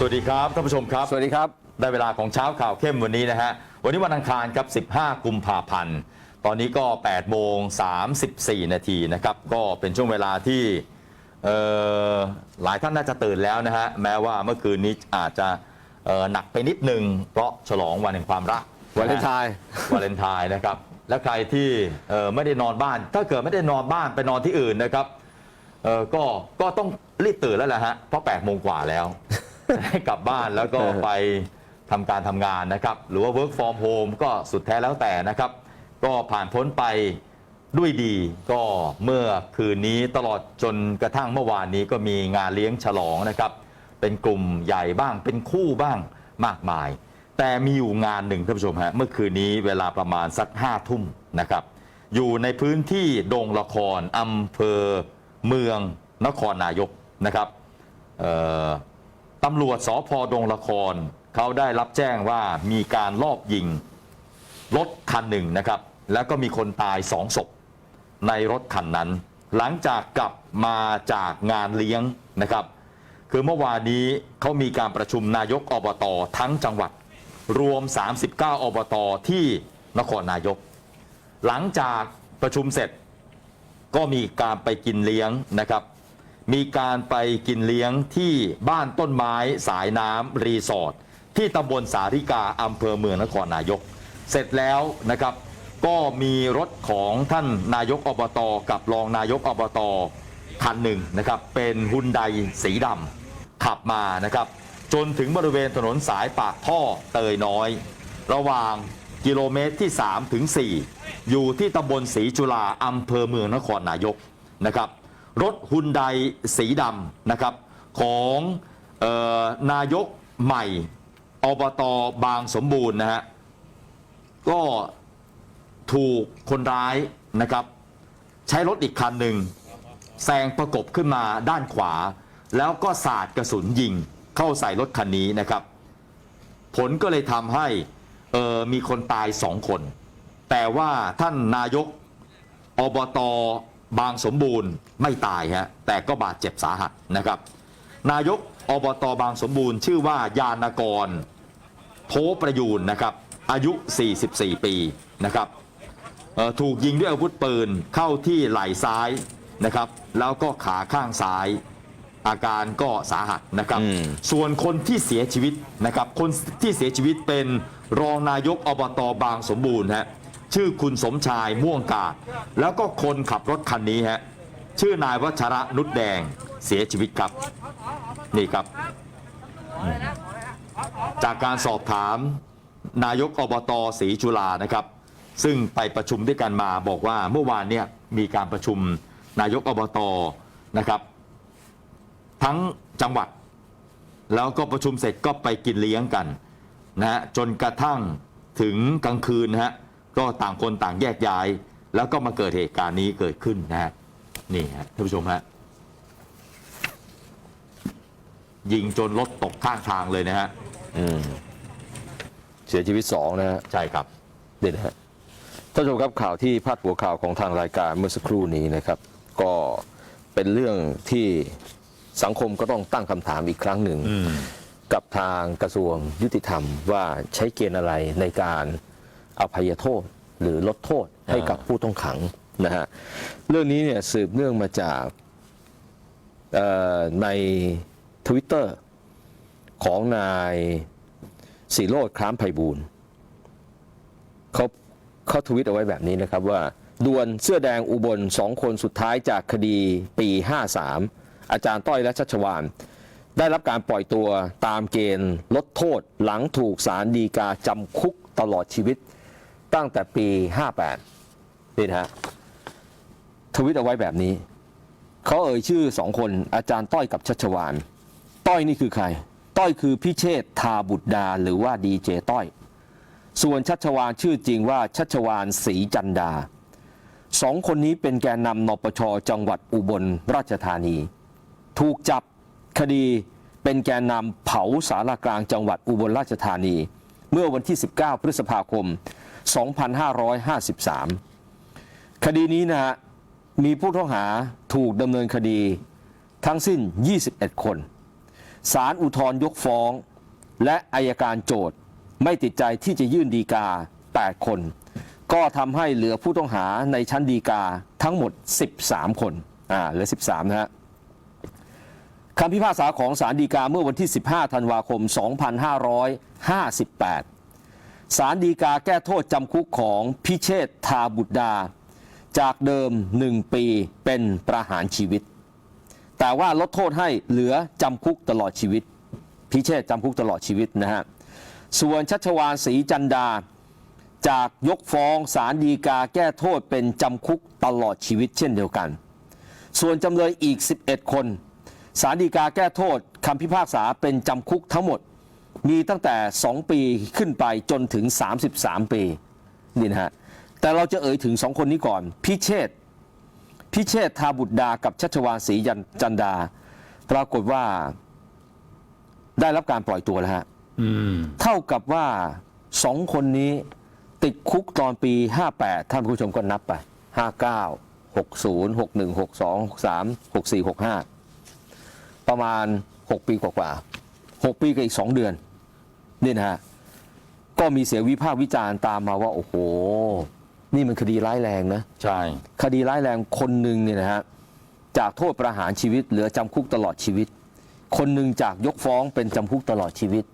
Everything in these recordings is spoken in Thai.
สวัสดีครับท่านผู้ชมครับ สวัสดีครับ ได้เวลาของเช้าข่าวเข้มวันนี้นะฮะ วันนี้วันอังคารครับ 15 กุมภาพันธ์ ตอนนี้ก็8โมง34 นาทีนะครับ ก็เป็นช่วงเวลาที่เอ่อหลายท่านน่าจะตื่นแล้วนะฮะ แม้ว่าเมื่อคืนนี้อาจจะเอ่อหนักไปนิดนึง เพราะฉลองวันแห่งความรักวาเลนไทน์วาเลนไทน์นะครับ และใครที่เอ่อไม่ได้นอนบ้าน ถ้าเกิดไม่ได้นอนบ้านไปนอนที่อื่นนะครับเอ่อก็ก็ต้องรีบตื่นแล้วแหละฮะเพราะ8โมงกว่าแล้ว ให้กลับบ้านแล้วก็ไปทำการทำงานนะครับ หรือว่า work from home ก็สุดแท้แล้วแต่นะครับ ก็ผ่านพ้นไปด้วยดี ก็เมื่อคืนนี้ตลอดจนกระทั่งเมื่อวานนี้ก็มีงานเลี้ยงฉลองนะครับ เป็นกลุ่มใหญ่บ้างเป็นคู่บ้างมากมาย แต่มีอยู่งานหนึ่งท่านผู้ชมฮะเมื่อคืนนี้เวลาประมาณสักห้าทุ่มนะครับ อยู่ในพื้นที่ดงละครอำเภอเมืองนครนายกนะครับเอ่อ ตำรวจสพดงละครเขาได้รับแจ้งว่ามีการลอบยิงรถคันหนึ่งนะครับ แล้วก็มีคนตายสองศพในรถคันนั้น หลังจากกลับมาจากงานเลี้ยงนะครับ คือเมื่อวานนี้เขามีการประชุมนายกอบตทั้งจังหวัด รวม 39 อบตที่นครนายก หลังจากประชุมเสร็จก็มีการไปกินเลี้ยงนะครับ มีการไปกินเลี้ยงที่บ้านต้นไม้สายน้ำรีสอร์ทที่ตำบลสาริกาอำเภอเมืองนครนายก เสร็จแล้วนะครับ ก็มีรถของท่านนายกอบตกับรองนายกอบตคันหนึ่งนะครับ เป็นฮุนไดสีดำขับมานะครับ จนถึงบริเวณถนนสายปากท่อเตยน้อย ระหว่างกิโลเมตรที่3ถึง4อยู่ที่ตำบลศรีจุฬาอำเภอเมืองนครนายกนะครับ รถฮุนไดสีดำนะครับของออนายกใหม่อบตบางสมบูรณ์นะฮะก็ถูกคนร้ายนะครับ ใช้รถอีกคันหนึ่งแซงประกบขึ้นมาด้านขวา แล้วก็สาดกระสุนยิงเข้าใส่รถคันนี้นะครับ ผลก็เลยทำให้เออมีคนตายสองคน แต่ว่าท่านนายกอบต บางสมบูรณ์ไม่ตายฮะแต่ก็บาดเจ็บสาหัสนะครับ นายกอบตบางสมบูรณ์ ชื่อว่ายานกรโทประยูนนะครับ อายุ 44 ปีนะครับเอ่อถูกยิงด้วยอาวุธปืนเข้าที่ไหล่ซ้ายนะครับ แล้วก็ขาข้างซ้ายอาการก็สาหัสนะครับอืมส่วนคนที่เสียชีวิตนะครับ คนที่เสียชีวิตเป็นรองนายกอบตบางสมบูรณ์ฮะ ชื่อคุณสมชายม่วงกาดแล้วก็คนขับรถคันนี้ฮะชื่อนายวัชระนุชแดงเสียชีวิตครับ นี่ครับ จากการสอบถามนายกอบตศรีจุฬานะครับ ซึ่งไปประชุมด้วยกันมาบอกว่าเมื่อวานเนี่ยมีการประชุมนายกอบตนะครับ ทั้งจังหวัด แล้วก็ประชุมเสร็จก็ไปกินเลี้ยงกันนะฮะจนกระทั่งถึงกลางคืนนะฮะ ก็ต่างคนต่างแยกย้าย แล้วก็มาเกิดเหตุการณ์นี้เกิดขึ้นนะฮะนี่ฮะท่านผู้ชมฮะยิงจนรถตกข้างทางเลยนะฮะอืมเสียชีวิตสองนะฮะใช่ครับเด็ดนะฮะท่านผู้ชมครับข่าวที่พาดหัวข่าวของทางรายการเมื่อสักครู่นี้นะครับ ก็เป็นเรื่องที่สังคมก็ต้องตั้งคำถามอีกครั้งหนึ่งอืมกับทางกระทรวงยุติธรรมว่าใช้เกณฑ์อะไรในการ อภัยโทษหรือลดโทษให้กับผู้ต้องขังนะฮะเรื่องนี้เนี่ยสืบเนื่องมาจากเอ่อใน Twitter ของนายสีโรดคล้ามไพบูลย์เขาเขาทวิตเอาไว้แบบนี้นะครับว่าดวลเสื้อแดงอุบลสองคนสุดท้ายจากคดีปี 53 อาจารย์ต้อยและชัชวานได้รับการปล่อยตัวตามเกณฑ์ลดโทษหลังถูกสารดีกาจำคุกตลอดชีวิต ตั้งแต่ปี 58 นี่นะฮะทวิตเอาไว้แบบนี้ เขาเอ่ยชื่อสองคนอาจารย์ต้อยกับชัชวาน ต้อยนี่คือใคร ต้อยคือพิเชษทาบุตรดาหรือว่าดีเจต้อย ส่วนชัชวานชื่อจริงว่าชัชวานศรีจันดาสองคนนี้เป็นแกนนำนปชจังหวัดอุบลราชธานี ถูกจับคดีเป็นแกนนำเผาสารากลางจังหวัดอุบลราชธานี เมื่อวันที่ 19 พฤษภาคม 2553 คดีนี้นะฮะมีผู้ต้องหาถูกดำเนินคดีทั้งสิ้น 21 คนศาลอุทธรณ์ยกฟ้อง และอายการโจทย์ไม่ติดใจที่จะยื่นดีกา 8 คน ก็ทำให้เหลือผู้ต้องหาในชั้นดีกาทั้งหมด 13 คนอ่าเหลือ 13 นะฮะคำพิพากษาของศาลฎีกาเมื่อวันที่ 15 ธันวาคม 2558 ศาลฎีกาแก้โทษจำคุกของพิเชษทาบุตรดา จากเดิม 1 ปีเป็นประหารชีวิต แต่ว่าลดโทษให้เหลือจำคุกตลอดชีวิต พิเชษจำคุกตลอดชีวิตนะฮะส่วนชัชวานศรีจันดา จากยกฟ้องศาลฎีกาแก้โทษเป็นจำคุกตลอดชีวิตเช่นเดียวกัน ส่วนจำเลยอีก 11 คนศาลฎีกาแก้โทษคำพิพากษาเป็นจำคุกทั้งหมด มีตั้งแต่ 2 ปีขึ้นไปจนถึง 33 ปีนี่นะฮะแต่เราจะเอ่ยถึงสองคนนี้ก่อน พิเชษพิเชษทาบุตรดากับชัชวานศรียันจันดา ปรากฏว่าได้รับการปล่อยตัวแล้วฮะอืมเท่ากับว่าสองคนนี้ติดคุกตอนปี 58 ท่านผู้ชมก็นับไป 59 60 61 62 63 64 65 ประมาณ 6 ปีกว่าๆ6ปีกับอีก 2 เดือน นี่นะฮะก็มีเสียงวิพากษ์วิจารณ์ตามมาว่า โอ้โห นี่มันคดีร้ายแรงนะ ใช่ คดีร้ายแรงคนหนึ่งเนี่ยนะฮะจากโทษประหารชีวิต เหลือจำคุกตลอดชีวิต คนหนึ่งจากยกฟ้องเป็นจำคุกตลอดชีวิต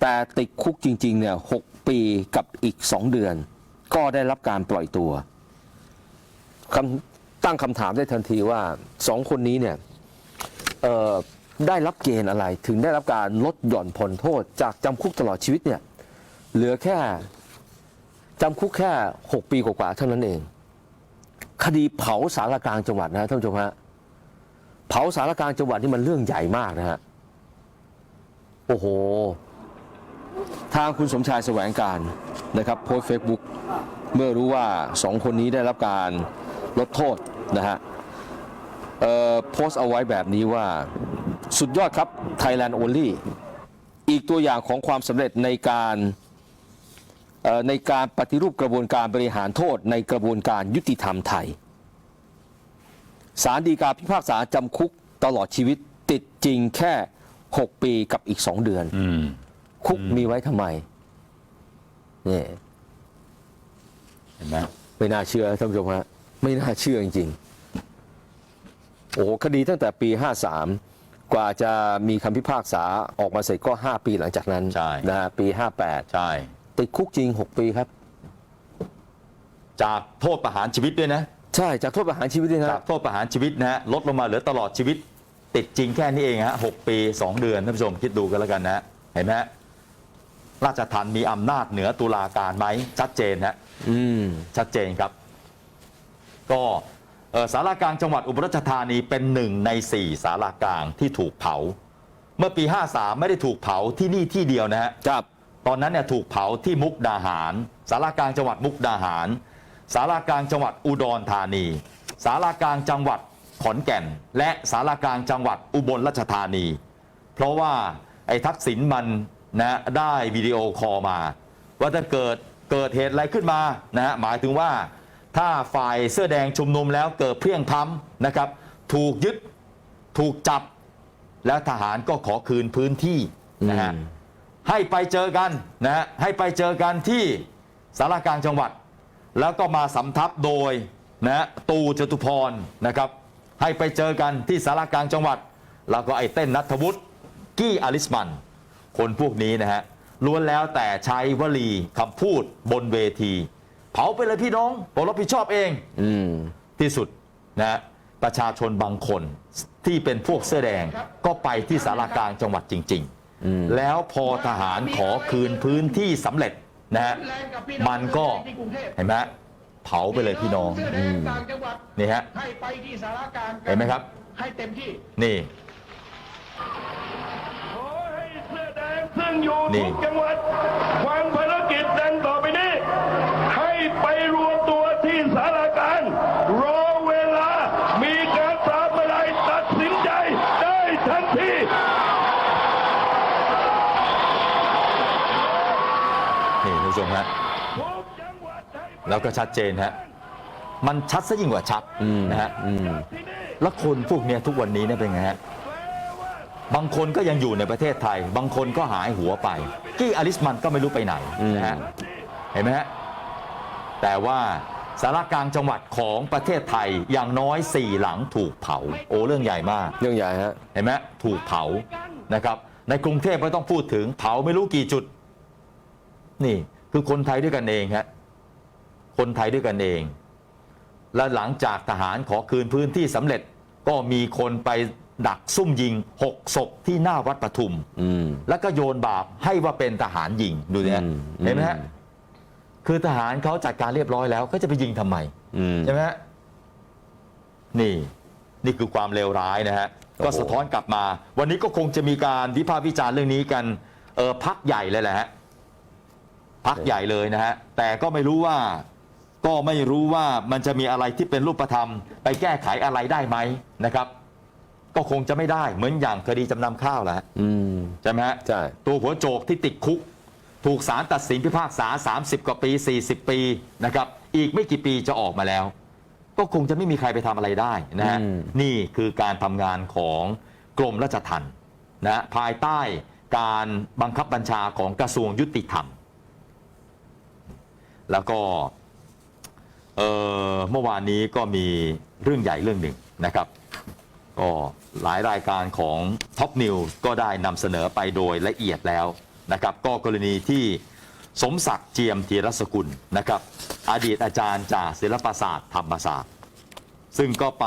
แต่ติดคุกจริงๆเนี่ยหกปีกับอีกสองเดือน ก็ได้รับการปล่อยตัวคำตั้งคำถามได้ทันทีว่าสองคนนี้เนี่ยเอ่อ ได้รับเกณฑ์อะไรถึงได้รับการลดหย่อนผ่อนโทษจากจำคุกตลอดชีวิตเนี่ยเหลือแค่จำคุกแค่ 6 ปีกว่าๆเท่านั้นเอง คดีเผาสารกลางจังหวัดนะท่านผู้ชมฮะเผาสารกลางจังหวัดนี่มันเรื่องใหญ่มากนะฮะโอ้โห ทางคุณสมชายแสวงการนะครับโพสเฟซบุ๊กเมื่อรู้ว่าสองคนนี้ได้รับการลดโทษนะฮะโพสเอาไว้แบบนี้ว่า สุดยอดครับ Thailand Only อีกตัวอย่างของความสำเร็จในการเอ่อในการปฏิรูปกระบวนการบริหารโทษในกระบวนการยุติธรรมไทยศาลฎีกาพิพากษาจำคุกตลอดชีวิตติดจริงแค่ 6 ปีกับอีก 2 เดือนอืมคุกมีไว้ทำไมนี่เห็นไหมไม่น่าเชื่อท่านผู้ชมฮะไม่น่าเชื่อจริงๆ โอ้โหคดีตั้งแต่ปี 53 กว่าจะมีคำพิพากษาออกมาเสร็จก็ 5 ปีหลังจากนั้นใช่ นะฮะปี ใช่ 58 ติดคุกจริง 6 ปีครับ จากโทษประหารชีวิตด้วยนะใช่จากโทษประหารชีวิตด้วยนะ จากโทษประหารชีวิตนะฮะลดลงมาเหลือตลอดชีวิต ติดจริงแค่นี้เองฮะหกปี 2 เดือนท่านผู้ชมคิดดูกันแล้วกันนะฮะเห็นไหมฮะราชทัณฑ์มีอำนาจเหนือตุลาการไหมชัดเจนฮะ อืม ชัดเจนครับ ก็เอ่อ สารากลางจังหวัดอุบลราชธานีเป็นหนึ่งใน4สารากลางที่ถูกเผา เมื่อปี 53 ไม่ได้ถูกเผาที่นี่ที่เดียวนะฮะครับตอนนั้นเนี่ยถูกเผาที่มุกดาหาร สารากลางจังหวัดมุกดาหาร สารากลางจังหวัดอุดรธานี สารากลางจังหวัดขอนแก่น และสารากลางจังหวัดอุบลราชธานี เพราะว่าไอ้ทักษิณมันนะได้วิดีโอคอลมา ว่าถ้าเกิดเกิดเหตุอะไรขึ้นมานะฮะหมายถึงว่า ถ้าฝ่ายเสื้อแดงชุมนุมแล้วเกิดเพลียงพล้ำนะครับ ถูกยึดถูกจับ แล้วทหารก็ขอคืนพื้นที่นะฮะอืมให้ไปเจอกันนะฮะให้ไปเจอกันที่สารกลางจังหวัด แล้วก็มาสำทับโดยนะฮะตูจตุพรนะครับ ให้ไปเจอกันที่สารกลางจังหวัด แล้วก็ไอ้เต้นนัทวุฒิกี้อลิสมัน คนพวกนี้นะฮะล้วนแล้วแต่ใช้วลีคำพูดบนเวที เผาไปเลยพี่น้องผมรับผิดชอบเองอืมที่สุดนะฮะประชาชนบางคนที่เป็นพวกเสื้อแดงก็ไปที่สารกลางจังหวัดจริงอืมๆแล้วพอทหารขอคืนพื้นที่สำเร็จนะฮะมันก็เห็นไหมฮะเผาไปเลยพี่น้องอืมต่างจังหวัดนี่ฮะให้ไปที่สารกลางกัเห็นไหมครับให้เต็มที่นี่ขอให้เสื้อแดงซึ่งอยู่นี่ ทุกจังหวัดวางภารกิจดังต่อไปนี้ ให้ไปรวมตัวที่สารกลารรอเวลา มีการปราบเมื่อไหรตัดสินใจได้ทันที นี่ท่านผู้ชมฮะ ทุกจังหวัดให้ไป แล้วก็ชัดเจนฮะมันชัดซะยิ่งกว่าชัดอืมนะฮะอืมที่นี่แล้วคนพวกเนี้ยทุกวันนี้เนี่ยเป็นไงฮะแปลว่าบางคนก็ยังอยู่ในประเทศไทย บางคนก็หายหัวไป กี้อลิสมันก็ไม่รู้ไปไหนนะฮะเห็นไหมฮะแต่ว่าสารกลางจังหวัดของประเทศไทยอย่างน้อยสี่หลังถูกเผา โอ้เรื่องใหญ่มาก เรื่องใหญ่ฮะเห็นไหมถูกเผานะครับ ในกรุงเทพไม่ต้องพูดถึงเผาไม่รู้กี่จุด นี่คือคนไทยด้วยกันเองฮะ คนไทยด้วยกันเอง และหลังจากทหารขอคืนพื้นที่สำเร็จก็มีคนไปดักซุ่มยิงหกศพที่หน้าวัดปทุมอืมแล้วก็โยนบาปให้ว่าเป็นทหารยิงดูเนี่ยอืมเห็นไหมฮะคือทหารเขาจัดการเรียบร้อยแล้วก็จะไปยิงทำไมอืมใช่ไหมฮะนี่ นี่คือความเลวร้ายนะฮะโอ้โหก็สะท้อนกลับมา วันนี้ก็คงจะมีการวิพากษ์วิจารณ์เรื่องนี้กันเออพักใหญ่เลยแหละฮะพักใหญ่เลยนะฮะแต่ก็ไม่รู้ว่า ก็ไม่รู้ว่ามันจะมีอะไรที่เป็นรูปธรรม ไปแก้ไขอะไรได้ไหมนะครับ ก็คงจะไม่ได้เหมือนอย่างคดีจำนำข้าวแหละฮะอืม ใช่ไหมฮะใช่ ตัวหัวโจกที่ติดคุก ถูกศาลตัดสินพิพากษา 30 กว่าปี 40 ปีนะครับ อีกไม่กี่ปีจะออกมาแล้ว ก็คงจะไม่มีใครไปทำอะไรได้นะฮะอืม นี่คือการทำงานของกรมราชทัณฑ์นะฮะภายใต้การบังคับบัญชาของกระทรวงยุติธรรม แล้วก็ เมื่อวานนี้ก็มีเรื่องใหญ่เรื่องหนึ่งนะครับ ก็หลายรายการของ Top News ก็ได้นำเสนอไปโดยละเอียดแล้วนะครับ ก็กรณีที่สมศักดิ์เจียมธีรสกุลนะครับ อดีตอาจารย์จากศิลปศาสตร์ธรรมศาสตร์ ซึ่งก็ไป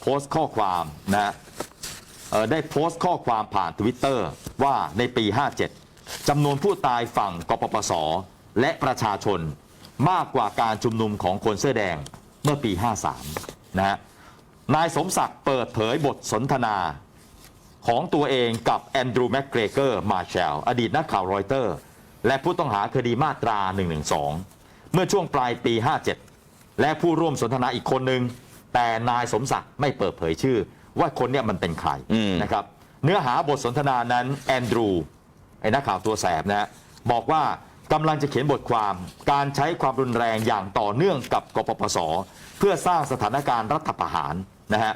โพสต์ข้อความนะได้โพสต์ข้อความผ่านทวิตเตอร์ว่าในปี 57จำนวนผู้ตายฝั่งกปปส และประชาชน มากกว่าการชุมนุมของคนเสื้อแดงเมื่อปี 53 นะฮะ นายสมศักดิ์เปิดเผยบทสนทนาของตัวเองกับแอนดรูว์แมกเกรเกอร์มาแชลอดีตนักข่าวรอยเตอร์ และผู้ต้องหาคดีมาตรา 112 เมื่อช่วงปลายปี 57 และผู้ร่วมสนทนาอีกคนหนึ่งแต่นายสมศักดิ์ไม่เปิดเผยชื่อ ว่าคนเนี้ยมันเป็นใครอืมนะครับ เนื้อหาบทสนทนานั้นแอนดรูว์ไอ้นักข่าวตัวแสบนะฮะบอกว่า กำลังจะเขียนบทความการใช้ความรุนแรงอย่างต่อเนื่องกับกปปส เพื่อสร้างสถานการณ์รัฐประหารนะฮะ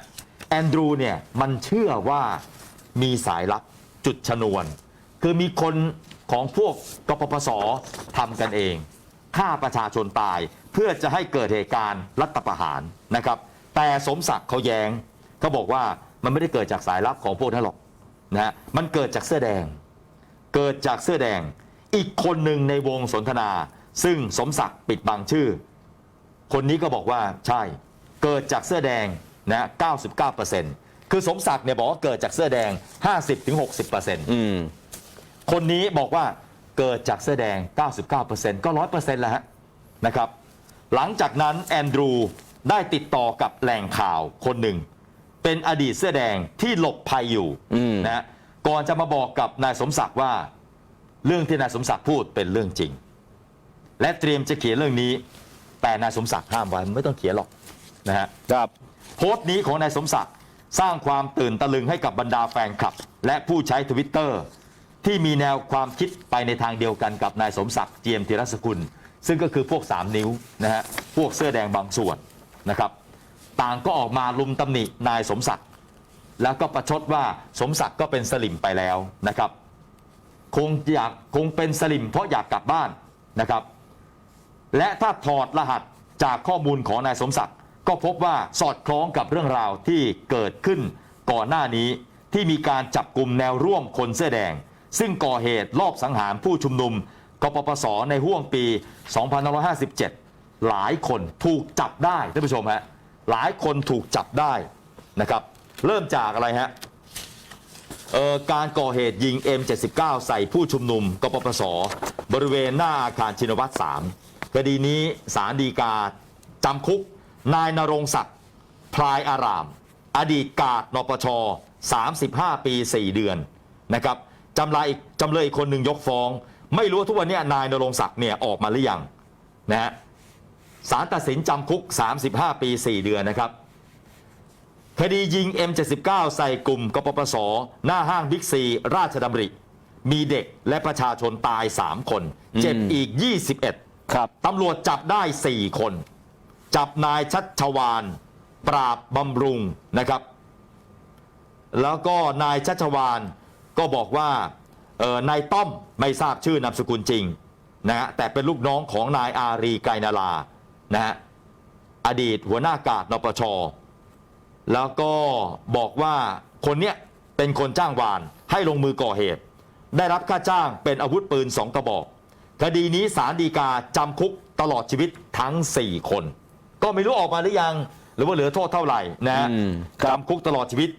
แอนดรูเนี่ยมันเชื่อว่ามีสายลับจุดชนวน คือมีคนของพวกกปปสทำกันเองฆ่าประชาชนตายเพื่อจะให้เกิดเหตุการณ์รัฐประหารนะครับ แต่สมศักดิ์เขาแยง้งเขาบอกว่ามันไม่ได้เกิดจากสายลับของพวกนั้นหรอกนะฮะมันเกิดจากเสื้อแดง เกิดจากเสื้อแดง อีกคนหนึ่งในวงสนทนา ซึ่งสมศักดิ์ปิดบังชื่อ คนนี้ก็บอกว่าใช่ เกิดจากเสื้อแดงนะ99%คือสมศักดิ์เนี่ยบอกว่าเกิดจากเสื้อแดง 50-60%อืมคนนี้บอกว่าเกิดจากเสื้อแดง 99%ก็ 100%แล้วฮะนะครับ หลังจากนั้นแอนดรูว์ได้ติดต่อกับแหล่งข่าวคนหนึ่ง เป็นอดีตเสื้อแดงที่หลบภัยอยู่นะก่อนจะมาบอกกับนายสมศักดิ์ว่า เรื่องที่นายสมศักดิ์พูดเป็นเรื่องจริง และเตรียมจะเขียนเรื่องนี้ แต่นายสมศักดิ์ห้ามไว้ไม่ต้องเขียนหรอกนะฮะครับโพสต์นี้ของนายสมศักดิ์สร้างความตื่นตะลึงให้กับบรรดาแฟนคลับ และผู้ใช้ทวิตเตอร์ที่มีแนวความคิดไปในทางเดียวกันกับนายสมศักดิ์เจียมธีรสกุล ซึ่งก็คือพวก 3 นิ้วนะฮะพวกเสื้อแดงบางส่วนนะครับ ต่างก็ออกมาลุมตำหนินายสมศักดิ์แล้วก็ประชดว่าสมศักดิ์ก็เป็นสลิมไปแล้วนะครับ คงอยากคงเป็นสลิมเพราะอยากกลับบ้านนะครับ และถ้าถอดรหัสจากข้อมูลของนายสมศักดิ์ก็พบว่าสอดคล้องกับเรื่องราวที่เกิดขึ้นก่อนหน้านี้ที่มีการจับกลุ่มแนวร่วมคนเสื้อแดง ซึ่งก่อเหตุลอบสังหารผู้ชุมนุมกปปสในห่วงปี 2557 หลายคนถูกจับได้ท่านผู้ชมฮะหลายคนถูกจับได้นะครับ เริ่มจากอะไรฮะ เอ่อการก่อเหตุยิง M79 ใส่ผู้ชุมนุมกปปส บริเวณหน้าอาคารชินวัตร3คดีนี้สารดีกาจำคุก นายนรงศักดิ์พลายอาราม อดีตกาดนปช 35 ปี 4 เดือนนะครับจำเลยอีกจำเลยอีกคนหนึ่งยกฟ้อง ไม่รู้ว่าทุกวันนี้นายนรงศักดิ์เนี่ยออกมาหรือยังนะฮะสารตัดสินจำคุก 35 ปี 4 เดือนนะครับ คดียิง M79 ใส่กลุ่มกปปส หน้าห้างบิ๊กซี ราชดำริ มีเด็กและประชาชนตาย 3 คน เจ็บอืมอีก 21 ครับตำรวจจับได้ 4 คน จับนายชัชวาน ปราบบำรุงนะครับ แล้วก็นายชัชวานก็บอกว่าเอ่อนายต้อมไม่ทราบชื่อนามสกุลจริงนะฮะแต่เป็นลูกน้องของนายอารีไกรนาลานะฮะอดีตหัวหน้ากาดนปช แล้วก็บอกว่าคนเนี้ยเป็นคนจ้างวานให้ลงมือก่อเหตุ ได้รับค่าจ้างเป็นอาวุธปืนสองกระบอก คดีนี้สารดีกาจำคุกตลอดชีวิตทั้ง 4 คน ก็ไม่รู้ออกมาหรือยัง หรือว่าเหลือโทษเท่าไหร่นะฮะอืมครับ จำคุกตลอดชีวิต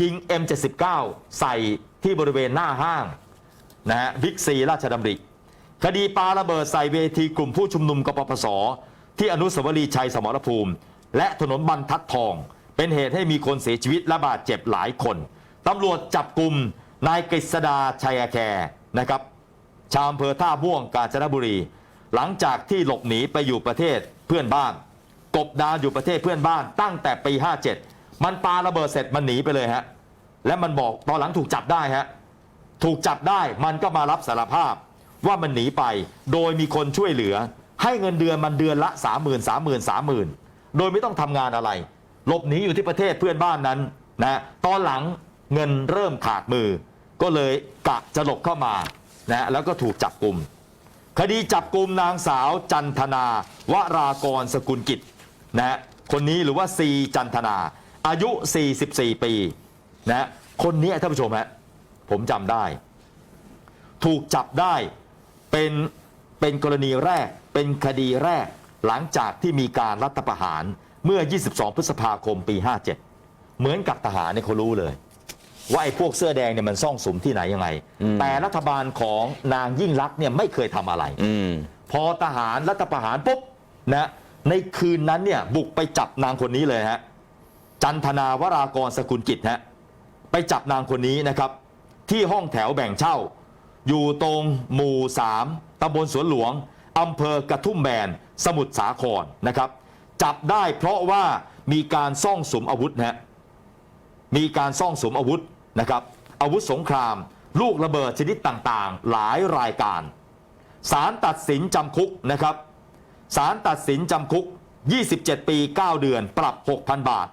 ยิง M79 ใส่ที่บริเวณหน้าห้างนะฮะบิ๊กซีราชดำริ คดีปาระเบิดใส่เวทีกลุ่มผู้ชุมนุมกปปส ที่อนุสาวรีย์ชัยสมรภูมิ และถนนบรรทัดทอง เป็นเหตุให้มีคนเสียชีวิตและบาดเจ็บหลายคนตำรวจจับกลุ่มนายกฤษดาชัยแคร์นะครับ ชาวอำเภอท่าม่วงกาญจนบุรี หลังจากที่หลบหนีไปอยู่ประเทศเพื่อนบ้าน กบดานอยู่ประเทศเพื่อนบ้านตั้งแต่ปี 57 มันปาระเบิดเสร็จมันหนีไปเลยฮะและมันบอกตอนหลังถูกจับได้ฮะถูกจับได้มันก็มารับสารภาพว่ามันหนีไปโดยมีคนช่วยเหลือ ให้เงินเดือนมันเดือนละ 3 0 0 0 0 3 0 0 0 0 3 0,000 โดยไม่ต้องทำงานอะไร หลบหนีอยู่ที่ประเทศเพื่อนบ้านนั้นนะตอนหลังเงินเริ่มขาดมือ ก็เลยกะจะหลบเข้ามานะแล้วก็ถูกจับกลุ่มคดีจับกลุ่มนางสาวจันทนาวรากรสกุลกิจนะคนนี้หรือว่าซีจันทนา อายุ 44 ปีนะคนนี้ท่านผู้ชมฮะผมจำได้ ถูกจับได้เป็นเป็นกรณีแรกเป็นคดีแรกหลังจากที่มีการรัฐประหาร เมื่อ 22 พฤษภาคมปี 57 เหมือนกับทหารเนี่ยเขารู้เลย ว่าไอ้พวกเสื้อแดงเนี่ยมันซ่องสุมที่ไหนยังไงอืมแต่รัฐบาลของนางยิ่งลักษณ์เนี่ยไม่เคยทำอะไร อืม พอทหารรัฐประหารปุ๊บนะในคืนนั้นเนี่ยบุกไปจับนางคนนี้เลยฮะจันทนาวรากรสกุลกิจฮะไปจับนางคนนี้นะครับ ที่ห้องแถวแบ่งเช่า อยู่ตรงหมู่สามตำบลสวนหลวงอำเภอกระทุ่มแบน สมุทรสาครนะครับ จับได้เพราะว่ามีการซ่องสมอาวุธนะฮะมีการซ่องสมอาวุธนะครับอาวุธสงคราม ลูกระเบิดชนิดต่างๆ หลายรายการศาลตัดสินจำคุกนะครับศาลตัดสินจำคุก 27 ปี 9 เดือน ปรับ 6,000 บาท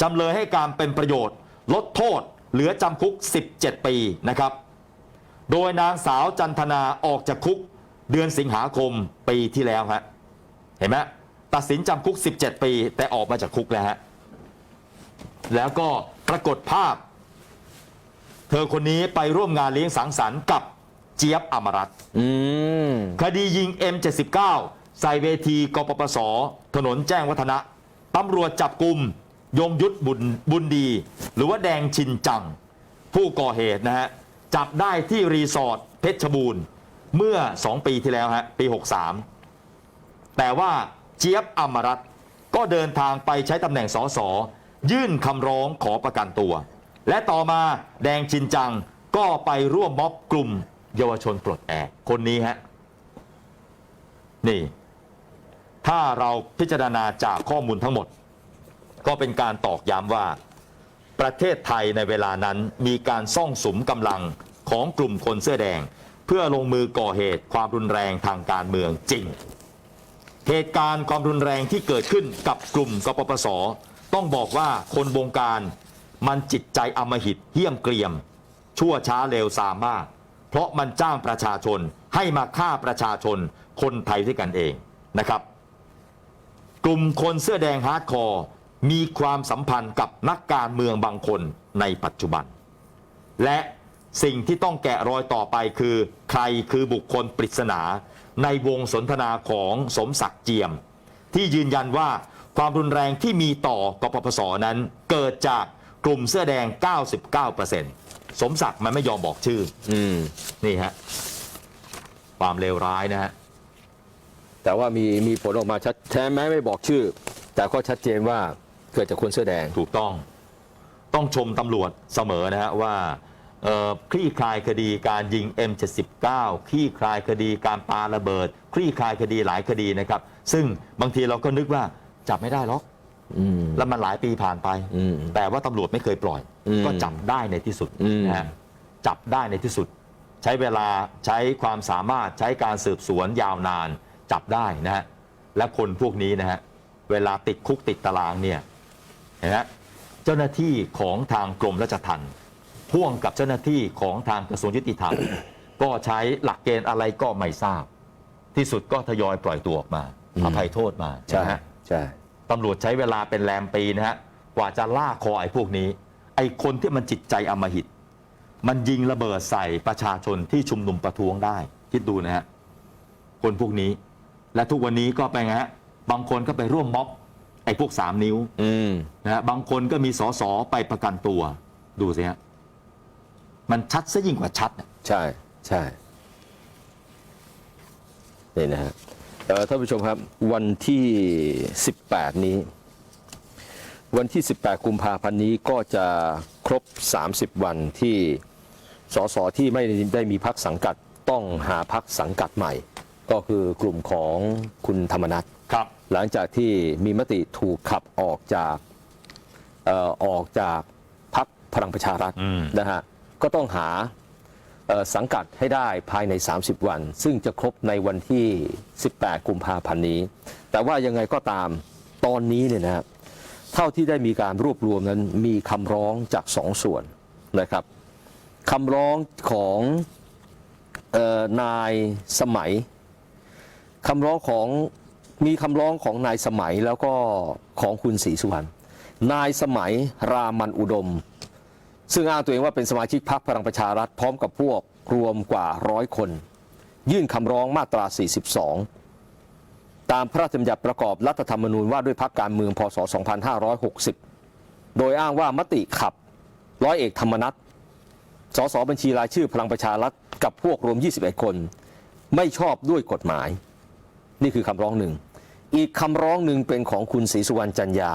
จำเลยให้การเป็นประโยชน์ ลดโทษ เหลือจำคุก 17 ปีนะครับ โดยนางสาวจันทนาออกจากคุก เดือนสิงหาคมปีที่แล้วฮะเห็นไหม ตัดสินจำคุก 17 ปี แต่ออกมาจากคุกแล้วฮะแล้วก็ปรากฏภาพ เธอคนนี้ไปร่วมงานเลี้ยงสังสรรค์กับเจี๊ยบอมรัตน์อืมคดียิง M79 ใส่เวทีกปปส ถนนแจ้งวัฒนะตำรวจจับกลุ่มยงยุทธบุญบุญดี หรือว่าแดงชินจัง ผู้ก่อเหตุนะฮะ จับได้ที่รีสอร์ทเพชรบูรณ์ เมื่อ 2 ปีที่แล้วฮะ ปี 63 แต่ว่า เจี๊ยบอมรัตน์ก็เดินทางไปใช้ตำแหน่งสสยื่นคำร้องขอประกันตัว และต่อมาแดงชินจังก็ไปร่วมม็อบกลุ่มเยาวชนปลดแอกคนนี้ฮะนี่ ถ้าเราพิจารณาจากข้อมูลทั้งหมด ก็เป็นการตอกย้ำว่า ประเทศไทยในเวลานั้นมีการซ่องสมกำลังของกลุ่มคนเสื้อแดง เพื่อลงมือก่อเหตุความรุนแรงทางการเมืองจริง เหตุการณ์ความรุนแรงที่เกิดขึ้นกับกลุ่มกปปส ต้องบอกว่าคนวงการมันจิตใจอำมหิตเหี้ยมเกรียม ชั่วช้าเร็วซามมากเพราะมันจ้างประชาชนให้มาฆ่าประชาชนคนไทยด้วยกันเองนะครับ กลุ่มคนเสื้อแดงฮาร์ดคอร์มีความสัมพันธ์กับนักการเมืองบางคนในปัจจุบัน และสิ่งที่ต้องแกะรอยต่อไปคือ ใครคือบุคคลปริศนา ในวงสนทนาของสมศักดิ์เจียม ที่ยืนยันว่าความรุนแรงที่มีต่อกปปสนั้น เกิดจากกลุ่มเสื้อแดง 99%สมศักดิ์มันไม่ยอมบอกชื่ออืมนี่ฮะความเลวร้ายนะฮะแต่ว่ามีมีผลออกมาชัดแท้แม้ไม่บอกชื่อ แต่ก็ชัดเจนว่าเกิดจากคนเสื้อแดงถูกต้อง ต้องชมตำรวจเสมอนะฮะว่าเอ่อ คลี่คลายคดีการยิง M79 คลี่คลายคดีการปาระเบิด คลี่คลายคดีหลายคดีนะครับ ซึ่งบางทีเราก็นึกว่าจับไม่ได้หรอกอืมแล้วมันหลายปีผ่านไปอืมแต่ว่าตำรวจไม่เคยปล่อยอืมก็จับได้ในที่สุดอืมนะฮะจับได้ในที่สุด ใช้เวลาใช้ความสามารถใช้การสืบสวนยาวนาน จับได้นะฮะและคนพวกนี้นะฮะเวลาติดคุกติดตารางเนี่ยเห็นไหมเจ้าหน้าที่ของทางกรมราชทัณฑ์ พ่วงกับเจ้าหน้าที่ของทางกระทรวงยุติธรรม ก็ใช้หลักเกณฑ์อะไรก็ไม่ทราบ ที่สุดก็ทยอยปล่อยตัวออกมาอืมอภัยโทษมาใช่นะฮะใช่ตำรวจใช้เวลาเป็นแรมปีนะฮะกว่าจะล่าคอไอ้พวกนี้ ไอ้คนที่มันจิตใจอำมหิต มันยิงระเบิดใส่ประชาชนที่ชุมนุมประท้วงได้ คิดดูนะฮะคนพวกนี้ และทุกวันนี้ก็ไปไงฮะบางคนก็ไปร่วมม็อบไอ้พวกสามนิ้วอืมนะฮะบางคนก็มีสอสอไปประกันตัวดูสิฮะ มันชัดซะยิ่งกว่าชัดอะใช่ใช่นี่นะฮะเอ่อท่านผู้ชมครับ วันที่ 18 นี้ วันที่ 18 กุมภาพันธ์นี้ก็จะครบ 30 วันที่สสที่ไม่ได้มีพักสังกัดต้องหาพักสังกัดใหม่ ก็คือกลุ่มของคุณธรรมนัฐครับ หลังจากที่มีมติถูกขับออกจากเอ่อออกจากพักพลังประชารัฐอืม นะฮะ ก็ต้องหาสังกัดให้ได้ภายใน 30 วัน ซึ่งจะครบในวันที่ 18 กุมภาพันธ์นี้ แต่ว่ายังไงก็ตามตอนนี้เนี่ยนะครับเท่าที่ได้มีการรวบรวมนั้นมีคำร้องจากสองส่วนนะครับคำร้องของออนายสมัยคำร้องของมีคำร้องของนายสมัยแล้วก็ของคุณศรีสุวรรณนายสมัยรามันอุดม ซึ่งอ้างตัวเองว่าเป็นสมาชิกพรรคพลังประชารัฐพร้อมกับพวกรวมกว่าร้อยคน ยื่นคำร้องมาตรา 42 ตามพระราชบัญญัติประกอบรัฐธรรมนูญว่าด้วยพรรคการเมืองพศ 2560 โดยอ้างว่ามติขับร้อยเอกธรรมนัฐสสบัญชีรายชื่อพลังประชารัฐกับพวกรวม 21 คน ไม่ชอบด้วยกฎหมาย นี่คือคำร้องหนึ่ง อีกคำร้องหนึ่งเป็นของคุณศรีสุวรรณจันยา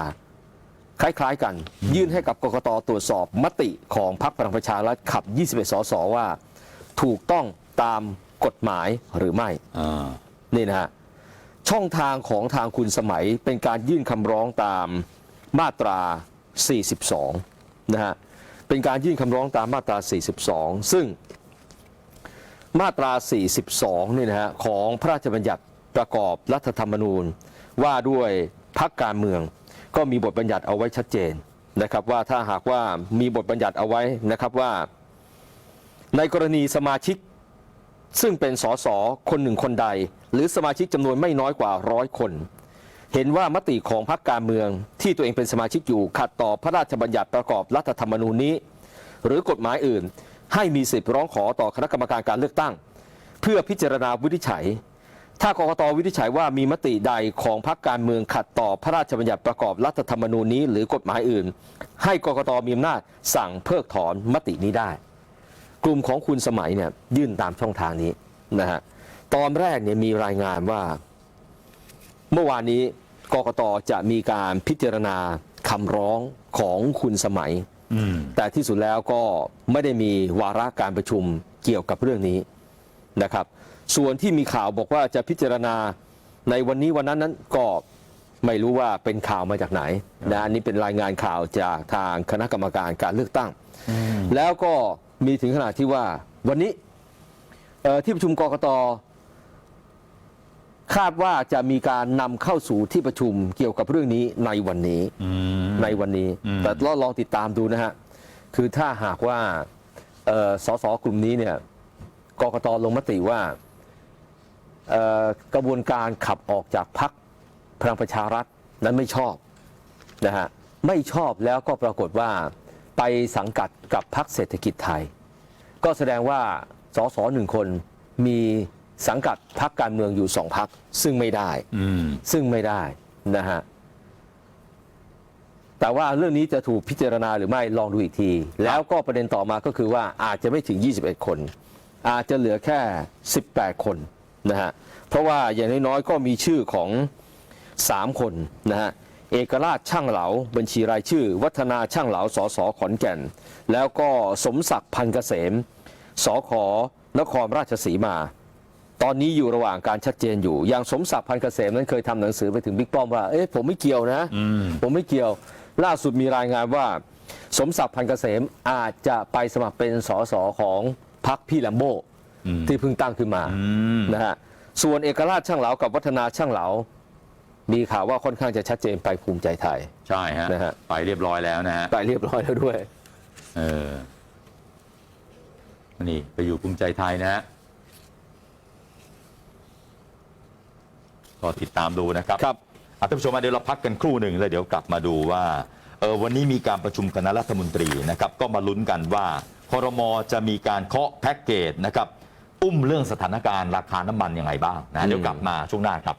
คล้ายๆกัน ยื่นให้กับกกตตรวจสอบมติของพรรคพลังประชารัฐขับ 21 สสว่าถูกต้องตามกฎหมายหรือไม่อ่านี่นะฮะช่องทางของทางคุณสมัยเป็นการยื่นคำร้องตามมาตรา 42 นะฮะเป็นการยื่นคำร้องตามมาตรา 42 ซึ่งมาตรา 42 นี่นะฮะของพระราชบัญญัติประกอบรัฐธรรมนูญว่าด้วยพักการเมือง ก็มีบทบัญญัติเอาไว้ชัดเจนนะครับว่าถ้าหากว่ามีบทบัญญัติเอาไว้นะครับว่า ในกรณีสมาชิกซึ่งเป็นสสคนหนึ่งคนใด หรือสมาชิกจำนวนไม่น้อยกว่าร้อยคน เห็นว่ามติของพรรคการเมืองที่ตัวเองเป็นสมาชิกอยู่ขัดต่อพระราชบัญญัติประกอบรัฐธรรมนูญนี้ หรือกฎหมายอื่น ให้มีสิทธิ์ร้องขอต่อคณะกรรมการการเลือกตั้ง เพื่อพิจารณาวินิจฉัย ถ้ากกตวินิจฉัยว่ามีมติใดของพรรคการเมืองขัดต่อพระราชบัญญัติประกอบรัฐธรรมนูญนี้ หรือกฎหมายอื่น ให้กกตมีอำนาจสั่งเพิกถอนมตินี้ได้ กลุ่มของคุณสมัยเนี่ยยื่นตามช่องทางนี้นะฮะตอนแรกเนี่ยมีรายงานว่า เมื่อวานนี้กกตจะมีการพิจารณาคำร้องของคุณสมัยอืมแต่ที่สุดแล้วก็ไม่ได้มีวาระการประชุมเกี่ยวกับเรื่องนี้นะครับ ส่วนที่มีข่าวบอกว่าจะพิจารณาในวันนี้วันนั้นนั้นก็ไม่รู้ว่าเป็นข่าวมาจากไหนนะอันนี้เป็นรายงานข่าวจากทางคณะกรรมการการเลือกตั้ง แล้วก็มีถึงขนาดที่ว่าวันนี้เอ่อที่ประชุมกกตคาดว่าจะมีการนำเข้าสู่ที่ประชุมเกี่ยวกับเรื่องนี้ในวันนี้อืมในวันนี้อืมแต่เราลองติดตามดูนะฮะ คือถ้าหากว่าเอ่อสสกลุ่มนี้เนี่ยกกตลงมติว่าเอ่อ กระบวนการขับออกจากพักพลังประชารัฐนั้นไม่ชอบนะฮะไม่ชอบแล้วก็ปรากฏว่าไปสังกัดกับพักเศรษฐกิจไทย ก็แสดงว่าสสหนึ่งคนมีสังกัดพักการเมืองอยู่สองพักซึ่งไม่ได้อืมซึ่งไม่ได้นะฮะแต่ว่าเรื่องนี้จะถูกพิจารณาหรือไม่ลองดูอีกที แล้วก็ประเด็นต่อมาก็คือว่าอาจจะไม่ถึง 21 คน อาจจะเหลือแค่ 18 คน นะฮะเพราะว่าอย่างน้อยๆก็มีชื่อของ 3 คนนะฮะเอกราชช่างเหลาบัญชีรายชื่อ วัฒนาช่างเหลาสสขอนแก่น แล้วก็สมศักดิ์พันเกษมสขนครราชสีมา ตอนนี้อยู่ระหว่างการชัดเจนอยู่ อย่างสมศักดิ์พันธ์เกษมนั้นเคยทำหนังสือไปถึงบิ๊กป้อมว่าเอ๊ะผมไม่เกี่ยวนะอืมผมไม่เกี่ยว ล่าสุดมีรายงานว่า สมศักดิ์พันธ์เกษมอาจจะไปสมัครเป็นสสของพรรคพี่แลมโบอืม ที่เพิ่งตั้งขึ้นมาอืมนะฮะส่วนเอกราชช่างเหลากับวัฒนาช่างเหลา มีข่าวว่าค่อนข้างจะชัดเจนไปภูมิใจไทย ใช่ฮะนะฮะ ไปเรียบร้อยแล้วนะฮะไปเรียบร้อยแล้วด้วยเออนี่ไปอยู่ภูมิใจไทยนะฮะก็ติดตามดูนะครับครับอะท่านผู้ชมมาเดี๋ยวเราพักกันครู่หนึ่งแล้วเดี๋ยวกลับมาดูว่าเออวันนี้มีการประชุมคณะรัฐมนตรีนะครับ ก็มาลุ้นกันว่าครมจะมีการเคาะแพ็กเกจนะครับ อุ้มเรื่องสถานการณ์ราคาน้ำมันยังไงบ้างนะเดี๋ยวกลับมาช่วงหน้าครับ